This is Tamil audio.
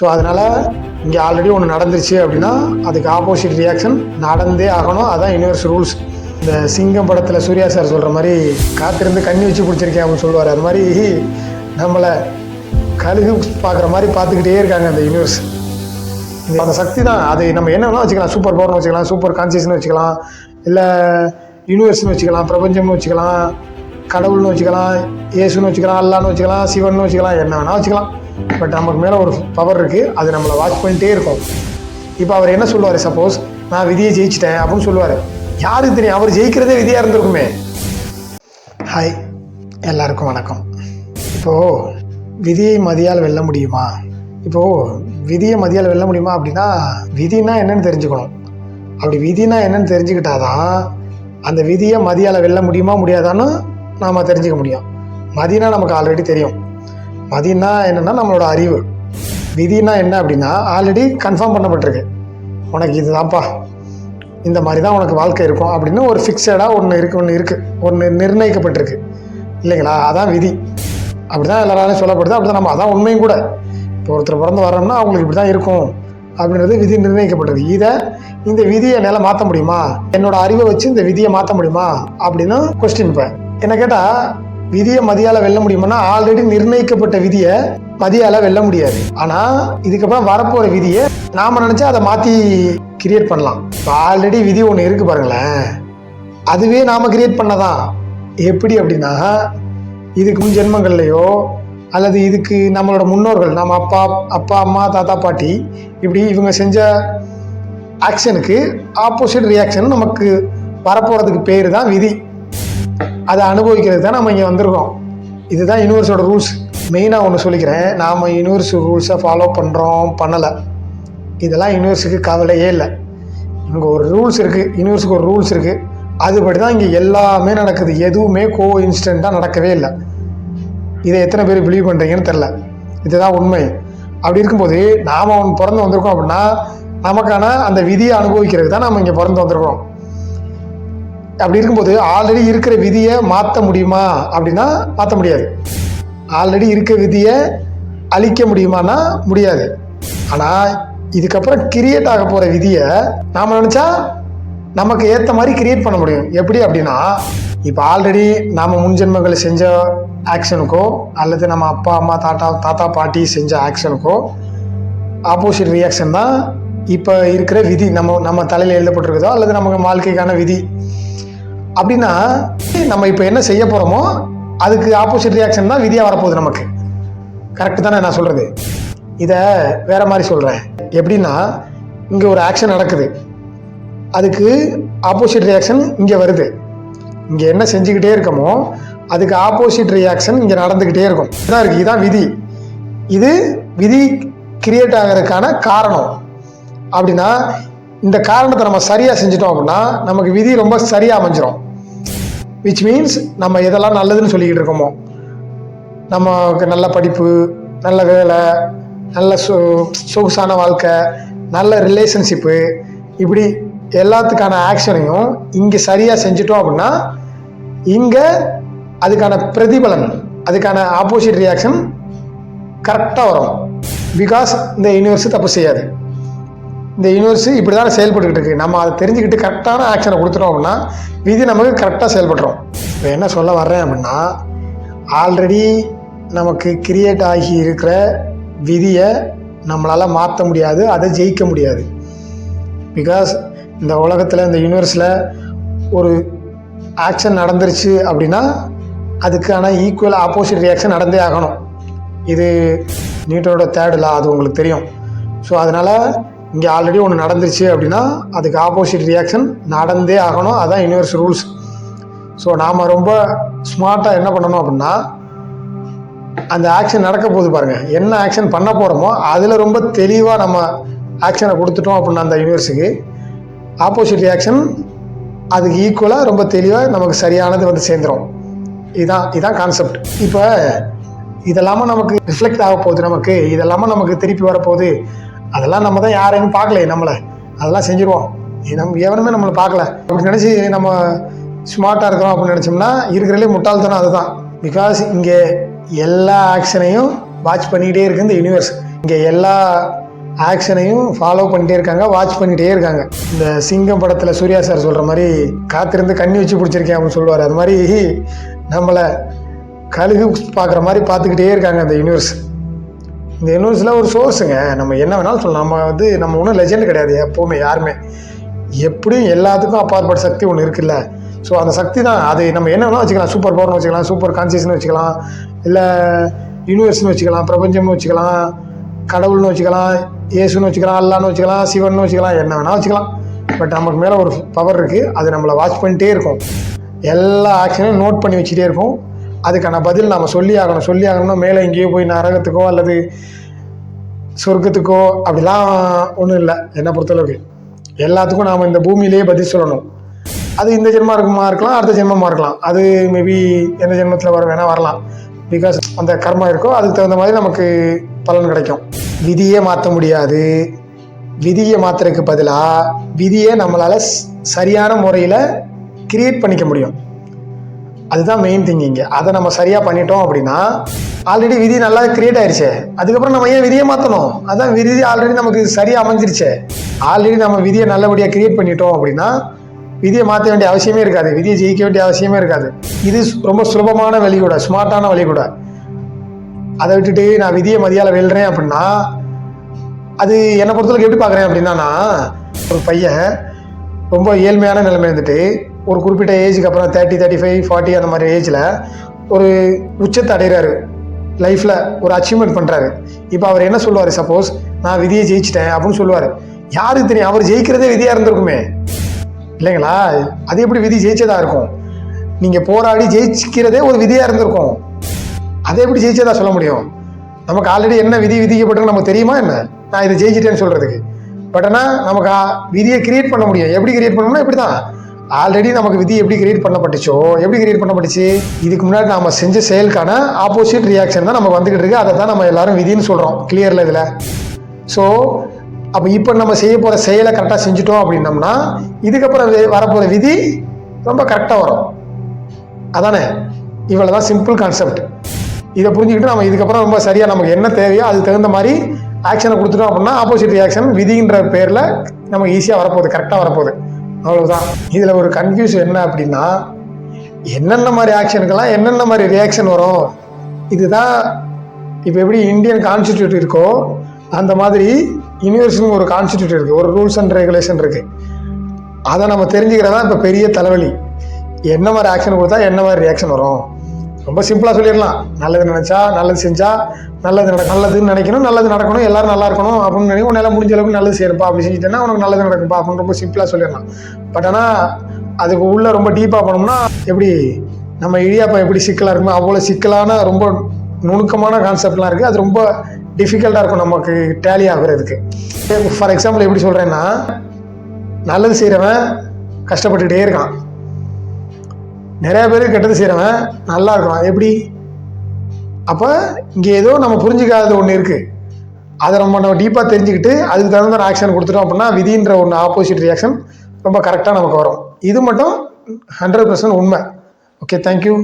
ஸோ அதனால் இங்கே ஆல்ரெடி ஒன்று நடந்துருச்சு அப்படின்னா அதுக்கு ஆப்போசிட் ரியாக்ஷன் நடந்தே ஆகணும். அதான் யூனிவர்ஸ் ரூல்ஸ் இந்த சிங்கம் படத்தில் சூர்யா சார் சொல்கிற மாதிரி காத்திருந்து கண்ணி வச்சு பிடிச்சிருக்கேன் அப்படின்னு சொல்லுவார். அது மாதிரி நம்மளை கழுகு பார்க்குற மாதிரி பார்த்துக்கிட்டே இருக்காங்க அந்த யூனிவர்ஸ் அந்த சக்தி தான். அது நம்ம என்ன வேணால் வச்சுக்கலாம்? சூப்பர் பவர்னு வச்சுக்கலாம் சூப்பர் கான்சியஸ்னு வச்சுக்கலாம் இல்லை யூனிவர்ஸ்னு வச்சுக்கலாம் பிரபஞ்சம்னு வச்சுக்கலாம் கடவுள்னு வச்சுக்கலாம் இயேசுன்னு வச்சுக்கலாம் அல்லான்னு வச்சுக்கலாம் சிவன் வச்சுக்கலாம் என்ன வேணால் வச்சுக்கலாம். பட் நமக்கு மேலே ஒரு பவர் இருக்குது அது நம்மளை வாட்ச் பண்ணிட்டே இருக்கும். இப்போ அவர் என்ன சொல்லுவார் சப்போஸ் நான் விதியை ஜெயிச்சிட்டேன் அப்படின்னு சொல்லுவார். யாருக்கு தெரியும்? அவர் ஜெயிக்கிறதே விதியாக இருந்திருக்குமே. ஹாய் எல்லாருக்கும் வணக்கம். இப்போது விதியை மதியால் வெல்ல முடியுமா? இப்போது விதியை மதியால் வெல்ல முடியுமா அப்படின்னா விதினா என்னன்னு தெரிஞ்சுக்கணும். அப்படி விதினா என்னன்னு தெரிஞ்சுக்கிட்டாதான் அந்த விதியை மதியால் வெல்ல முடியுமா முடியாதான்னு நாம் தெரிஞ்சுக்க முடியும். மதினா நமக்கு ஆல்ரெடி தெரியும். மதினா என்னென்னா நம்மளோட அறிவு. விதினா என்ன அப்படின்னா ஆல்ரெடி கன்ஃபார்ம் பண்ணப்பட்டிருக்கு. உனக்கு இதுதான்ப்பா. இந்த மாதிரி தான் உனக்கு வாழ்க்கை இருக்கும் அப்படின்னு ஒரு ஃபிக்ஸடாக ஒன்று இருக்குது ஒன்று இருக்குது ஒன்று நிர்ணயிக்கப்பட்டிருக்கு. இல்லைங்களா? அதான் விதி. அப்படி தான் எல்லாராலையும் சொல்லப்படுது. அப்படி தான் நம்ம அதான் உண்மையும் கூட. இப்போ ஒருத்தர் பிறந்து வரோம்னா அவங்களுக்கு இப்படி தான் இருக்கும் அப்படின்றது விதி நிர்ணயிக்கப்பட்டது இதை இந்த விதியை என்னால் மாற்ற முடியுமா? என்னோட அறிவை வச்சு இந்த விதியை மாற்ற முடியுமா? அப்படின்னு கொஸ்டின் இப்போ. என்ன கேட்டால் விதியை மதியால் வெல்ல முடியுமானா ஆல்ரெடி நிர்ணயிக்கப்பட்ட விதியை மதியால் வெல்ல முடியாது. ஆனால் இதுக்கப்புறம் வரப்போகிற விதியை நாம் நினச்சா அதை மாற்றி கிரியேட் பண்ணலாம். இப்போ ஆல்ரெடி விதி ஒன்று இருக்குது பாருங்களேன். அதுவே நாம் கிரியேட் பண்ணதான். எப்படி அப்படின்னா இதுக்கு முன் ஜென்மங்கள்லையோ அல்லது இதுக்கு நம்மளோட முன்னோர்கள் நம்ம அப்பா அப்பா அம்மா தாத்தா பாட்டி இப்படி இவங்க செஞ்ச ஆக்ஷனுக்கு ஆப்போசிட் ரியாக்ஷன் நமக்கு வரப்போகிறதுக்கு பேர் தான் விதி. அதை அனுபவிக்கிறது தான் நம்ம இங்கே வந்திருக்கோம். இதுதான் யூனிவர்ஸோட ரூல்ஸ் மெயினாக ஒன்று சொல்லிக்கிறேன். நாம் யூனிவர்ஸ் ரூல்ஸை ஃபாலோ பண்ணுறோம் பண்ணலை. இதெல்லாம் யூனிவர்ஸுக்கு கவலையே இல்லை. இங்கே ஒரு ரூல்ஸ் இருக்குது யூனிவர்ஸுக்கு ஒரு ரூல்ஸ் இருக்குது அதுபடி தான் இங்கே எல்லாமே நடக்குது. எதுவுமே கோ இன்ஸ்டண்ட்டாக நடக்கவே இல்லை. இதை எத்தனை பேர் பிலீவ் பண்ணுறீங்கன்னு தெரில இதுதான் உண்மை. அப்படி இருக்கும்போது நாம் அவன் பிறந்து வந்திருக்கோம் அப்படின்னா நமக்கான அந்த விதியை அனுபவிக்கிறதுக்கு தான் நம்ம இங்கே பிறந்து வந்திருக்கிறோம். அப்படி இருக்கும்போது ஆல்ரெடி இருக்கிற விதியை மாற்ற முடியுமா அப்படின்னா மாற்ற முடியாது. ஆல்ரெடி இருக்க விதியை அழிக்க முடியுமானா முடியாது. ஆனால் இதுக்கப்புறம் கிரியேட் ஆக போகிற விதியை நாம் நினச்சா நமக்கு ஏற்ற மாதிரி கிரியேட் பண்ண முடியும். எப்படி அப்படின்னா இப்போ ஆல்ரெடி நாம் முன்ஜென்மங்களை செஞ்ச ஆக்ஷனுக்கோ அல்லது நம்ம அப்பா அம்மா தாத்தா தாத்தா பாட்டி செஞ்ச ஆக்ஷனுக்கோ ஆப்போசிட் ரியாக்ஷன் தான் இப்போ இருக்கிற விதி. நம்ம நம்ம தலையில் எழுதப்பட்டிருக்குதோ அல்லது நமக்கு வாழ்க்கைக்கான விதி. அப்படின்னா நம்ம இப்போ என்ன செய்ய போகிறோமோ அதுக்கு ஆப்போசிட் ரியாக்ஷன் தான் விதியாக வரப்போகுது நமக்கு. கரெக்டு தானே நான் சொல்கிறது இதை வேற மாதிரி சொல்கிறேன் எப்படின்னா இங்கே ஒரு ஆக்ஷன் நடக்குது. அதுக்கு ஆப்போசிட் ரியாக்ஷன் இங்கே வருது. இங்கே என்ன செஞ்சுக்கிட்டே இருக்கமோ அதுக்கு ஆப்போசிட் ரியாக்ஷன் இங்கே நடந்துக்கிட்டே இருக்கும். இதான் இருக்குது இதுதான் விதி. இது விதி கிரியேட் ஆகிறதுக்கான காரணம். அப்படின்னா இந்த காரணத்தை நம்ம சரியாக செஞ்சிட்டோம் அப்படின்னா நமக்கு விதி ரொம்ப சரியாக அமைஞ்சிரும். விச் மீன்ஸ் நம்ம எதெல்லாம் நல்லதுன்னு சொல்லிக்கிட்டு இருக்கோமோ நமக்கு நல்ல படிப்பு நல்ல வேலை நல்ல சொ சொகுசான வாழ்க்கை நல்ல ரிலேஷன்ஷிப்பு இப்படி எல்லாத்துக்கான ஆக்ஷனையும் இங்கே சரியாக செஞ்சிட்டோம் அப்படின்னா இங்கே அதுக்கான பிரதிபலன் அதுக்கான ஆப்போசிட் ரியாக்ஷன் கரெக்டாக வரும். பிகாஸ் இந்த யூனிவர்ஸ் தப்பு செய்யாது. இந்த யூனிவர்ஸ் இப்படி தான் செயல்பட்டுக்கிட்டு இருக்கு. நம்ம அதை தெரிஞ்சுக்கிட்டு கரெக்டான ஆக்ஷனை கொடுத்துட்டோம் அப்படின்னா விதி நமக்கு கரெக்டாக செயல்படுறோம் இப்போ என்ன சொல்ல வர்றேன் அப்படின்னா ஆல்ரெடி நமக்கு கிரியேட் ஆகி இருக்கிற விதியை நம்மளால் மாற்ற முடியாது அதை ஜெயிக்க முடியாது. பிகாஸ் இந்த உலகத்தில் இந்த யூனிவர்ஸில் ஒரு ஆக்ஷன் நடந்துருச்சு அப்படின்னா அதுக்கான ஈக்குவல் ஆப்போசிட் ரியாக்ஷன் நடந்தே ஆகணும். இது நியூட்டனோட தேர்டில் அது உங்களுக்கு தெரியும். ஸோ அதனால் இங்கே ஆல்ரெடி ஒன்று நடந்துருச்சு அப்படின்னா அதுக்கு ஆப்போசிட் ரியாக்ஷன் நடந்தே ஆகணும். அதுதான் யூனிவர்ஸ் ரூல்ஸ் ஸோ நாம் ரொம்ப ஸ்மார்ட்டாக என்ன பண்ணணும் அப்படின்னா அந்த ஆக்ஷன் நடக்க போகுது பாருங்கள் என்ன ஆக்ஷன் பண்ண போகிறோமோ அதில் ரொம்ப தெளிவாக நம்ம ஆக்ஷனை கொடுத்துட்டோம் அப்படின்னா அந்த யூனிவர்ஸுக்கு ஆப்போசிட் ரியாக்ஷன் அதுக்கு ஈக்குவலாக ரொம்ப தெளிவாக நமக்கு சரியானது வந்து சேர்ந்துடும் இதுதான் இதுதான் கான்செப்ட் இப்போ இதெல்லாமல் நமக்கு ரிஃப்ளெக்ட் ஆக போகுது நமக்கு. இதெல்லாமல் நமக்கு திருப்பி வரப்போகுது. அதெல்லாம் நம்ம தான் யாரையும் பார்க்கல நம்மளை. அதெல்லாம் செஞ்சுருவோம். நம்ம எவனுமே நம்மளை பார்க்கல. அப்படி நினச்சி நம்ம ஸ்மார்ட்டாக இருக்கிறோம் அப்படின்னு நினச்சோம்னா இருக்கிறதுலே முட்டாள்தனம் அதுதான். பிகாஸ் இங்கே எல்லா ஆக்ஷனையும் வாட்ச் பண்ணிக்கிட்டே இருக்கு இந்த யூனிவர்ஸ் இங்கே எல்லா ஆக்ஷனையும் ஃபாலோ பண்ணிட்டே இருக்காங்க வாட்ச் பண்ணிகிட்டே இருக்காங்க. இந்த சிங்கம் படத்தில் சூர்யா சார் சொல்கிற மாதிரி காத்திருந்து கண்ணி வச்சு பிடிச்சிருக்கேன் அப்படின்னு சொல்லுவார். அது மாதிரி நம்மளை கழுகு பார்க்குற மாதிரி பார்த்துக்கிட்டே இருக்காங்க அந்த யூனிவர்ஸ் இந்த யூனிவர்ஸில் ஒரு சோர்ஸுங்க நம்ம என்ன வேணாலும் சொல்லலாம். நம்ம வந்து நம்ம ஒன்றும் லெஜெண்ட் கிடையாது. எப்போவுமே யாருமே. எப்படியும் எல்லாத்துக்கும் அப்பாற்பட்ட சக்தி ஒன்று இருக்குல்ல. ஸோ அந்த சக்தி தான் அது நம்ம என்ன வேணாலும் வச்சுக்கலாம். சூப்பர் பவர்னு வச்சுக்கலாம் சூப்பர் கான்சியஸ்னு வச்சுக்கலாம். இல்லை யூனிவர்ஸ்னு வச்சுக்கலாம் பிரபஞ்சம்னு வச்சுக்கலாம் கடவுள்னு வச்சுக்கலாம் இயேசுன்னு வச்சுக்கலாம் அல்லான்னு வச்சுக்கலாம் சிவன்னு வச்சுக்கலாம் என்ன வேணால் வச்சுக்கலாம். பட் நமக்கு மேலே ஒரு பவர் இருக்குது அது நம்மளை வாட்ச் பண்ணிட்டே இருக்கும். எல்லா ஆக்ஷனையும் நோட் பண்ணி வச்சுட்டே இருக்கும். அதுக்கான பதில் நாம் சொல்லி ஆகணும் சொல்லி ஆகணும்னா மேலே எங்கேயோ போய் நரகத்துக்கோ அல்லது சொர்க்கத்துக்கோ அப்படிலாம் ஒன்றும் இல்லை. என்னை பொறுத்தளவுக்கு. எல்லாத்துக்கும் நாம் இந்த பூமியிலேயே பதில் சொல்லணும். அது இந்த ஜென்மா இருக்குமா இருக்கலாம் அடுத்த ஜென்மமாக இருக்கலாம் அது மேபி எந்த ஜென்மத்தில் வர வேணால் வரலாம். பிகாஸ் அந்த கர்மா இருக்கோ அதுக்கு தகுந்த மாதிரி நமக்கு பலன் கிடைக்கும். விதியே மாற்ற முடியாது. விதியை மாற்றுறதுக்கு பதிலாக விதியை நம்மளால் சரியான முறையில் கிரியேட் பண்ணிக்க முடியும். அதுதான் மெயின் திங் இங்கே. அதை நம்ம சரியாக பண்ணிட்டோம் அப்படின்னா ஆல்ரெடி விதி நல்லா கிரியேட் ஆயிருச்சே. அதுக்கப்புறம் நம்ம ஏன் விதியை மாற்றணும் அதான் விதி ஆல்ரெடி நமக்கு சரியாக அமைஞ்சிருச்சே. ஆல்ரெடி நம்ம விதியை நல்லபடியாக கிரியேட் பண்ணிட்டோம் அப்படின்னா விதியை மாற்ற வேண்டிய அவசியமே இருக்காது. விதியை ஜெயிக்க வேண்டிய அவசியமே இருக்காது. இது ரொம்ப சுலபமான வழி கூட ஸ்மார்ட்டான வழி கூட அதை விட்டுட்டு நான் விதியை மதியால் வெல்றேன் அப்படின்னா அது என்னை பொறுத்தளவுக்கு எப்படி பார்க்குறேன் அப்படின்னா நான் ஒரு பையன் ரொம்ப ஏழ்மையான நிலைமை இருந்துட்டு ஒரு குறிப்பிட்ட ஏஜுக்கு அப்புறம் தேர்ட்டி தேர்ட்டி ஃபைவ் ஃபார்ட்டி அந்த மாதிரி ஏஜில் ஒரு உச்சத்தை அடைகிறாரு லைஃப்பில் ஒரு அச்சீவ்மெண்ட் பண்ணுறாரு இப்போ அவர் என்ன சொல்லுவார் சப்போஸ் நான் விதியை ஜெயிச்சிட்டேன் அப்படின்னு சொல்லுவார். யாருக்கு தெரியும்? அவர் ஜெயிக்கிறதே விதியாக இருந்திருக்குமே. இல்லைங்களா? அது எப்படி விதி ஜெயிச்சதாக இருக்கும்? நீங்கள் போராடி ஜெயிக்கிறதே ஒரு விதியாக இருந்திருக்கும். அதை எப்படி ஜெயிச்சதா சொல்ல முடியும்? நமக்கு ஆல்ரெடி என்ன விதி விதிக்கப்பட்டிருக்கு நமக்கு தெரியுமா என்ன? நான் இதை ஜெயிச்சிட்டேன்னு சொல்கிறதுக்கு பட் ஆனால் நமக்கு விதியை கிரியேட் பண்ண முடியும். எப்படி கிரியேட் பண்ணணும்னா இப்படி தான் ஆல்ரெடி நமக்கு விதி எப்படி கிரியேட் பண்ணப்பட்டுச்சோ எப்படி கிரியேட் பண்ணப்பட்டுச்சு? இதுக்கு முன்னாடி நாம செஞ்ச செயலுக்கான ஆப்போசிட் ரியாக்ஷன் தான் நம்ம வந்துகிட்டு இருக்கு. அதை தான் நம்ம எல்லாரும் விதின்னு சொல்கிறோம் கிளியரில் இதில்? ஸோ அப்போ இப்போ நம்ம செய்ய போகிற செயலை கரெக்டாக செஞ்சுட்டோம் அப்படின்னம்னா இதுக்கப்புறம் வரப்போகிற விதி ரொம்ப கரெக்டாக வரும். அதானே? இவ்வளோ தான் சிம்பிள் கான்செப்ட் இதை புரிஞ்சுக்கிட்டு நம்ம இதுக்கப்புறம் ரொம்ப சரியாக நமக்கு என்ன தேவையோ அதுக்கு தகுந்த மாதிரி ஆக்ஷனை கொடுத்துட்டோம் அப்படின்னா ஆப்போசிட் ரியாக்ஷன் விதின்ற பேரில் நமக்கு ஈஸியாக வரப்போகுது கரெக்டாக வரப்போகுது. அவ்வளோதான் இதில் ஒரு கன்ஃபியூஸ் என்ன அப்படின்னா என்னென்ன மாதிரி ஆக்ஷனுக்கெல்லாம் என்னென்ன மாதிரி ரியாக்ஷன் வரும். இதுதான் இப்போ எப்படி இந்தியன் கான்ஸ்டியூட் இருக்கோ அந்த மாதிரி யூனிவர்ஸுக்கு ஒரு கான்ஸ்டியூட் இருக்குது ஒரு ரூல்ஸ் அண்ட் ரெகுலேஷன் இருக்குது அதை நம்ம தெரிஞ்சுக்கிறதா இப்போ பெரிய தலைவலி. என்ன மாதிரி ஆக்ஷன் கொடுத்தா என்ன மாதிரி ரியாக்ஷன் வரும்? ரொம்ப சிம்பிளாக சொல்லிடலாம். நல்லது நினச்சா நல்லது செஞ்சால் நல்லது நட நல்லதுன்னு நினைக்கணும் நல்லது நடக்கணும் எல்லாரும் நல்லா இருக்கணும் அப்படின்னு நினைக்கும் உன்னால முடிஞ்ச அளவுக்கு நல்லது செய்யணும்ப்பா அப்படி செஞ்சுட்டேன்னா உனக்கு நல்லது நடக்கும்பா அப்படின்னு ரொம்ப சிம்பிளாக சொல்லிடலாம். பட் ஆனால் அதுக்கு உள்ளே ரொம்ப டீப்பாக போனோம்னா எப்படி நம்ம இடியாப்பா எப்படி சிக்கலாக இருக்குமோ அவ்வளோ சிக்கலான ரொம்ப நுணுக்கமான கான்செப்ட்லாம் இருக்குது அது ரொம்ப டிஃபிகல்ட்டாக இருக்கும் நமக்கு டேலி ஆகுறதுக்கு. ஃபார் எக்ஸாம்பிள் எப்படி சொல்கிறேன்னா நல்லது செய்கிறவன் கஷ்டப்பட்டுக்கிட்டே இருக்கான். நிறைய பேர் கெட்டது செய்கிறவன் நல்லா இருக்கான் எப்படி? அப்போ இங்கே ஏதோ நம்ம புரிஞ்சுக்காதது ஒன்று இருக்குது அதை நம்ம நம்ம டீப்பாக தெரிஞ்சுக்கிட்டு அதுக்கு தகுந்த ஆக்ஷன் கொடுத்துட்டோம் அப்படின்னா விதின்ற ஒன்று ஆப்போசிட் ரியாக்ஷன் ரொம்ப கரெக்டாக நமக்கு வரும். இது மட்டும் ஹண்ட்ரட் பர்சன்ட் உண்மை. Okay thank you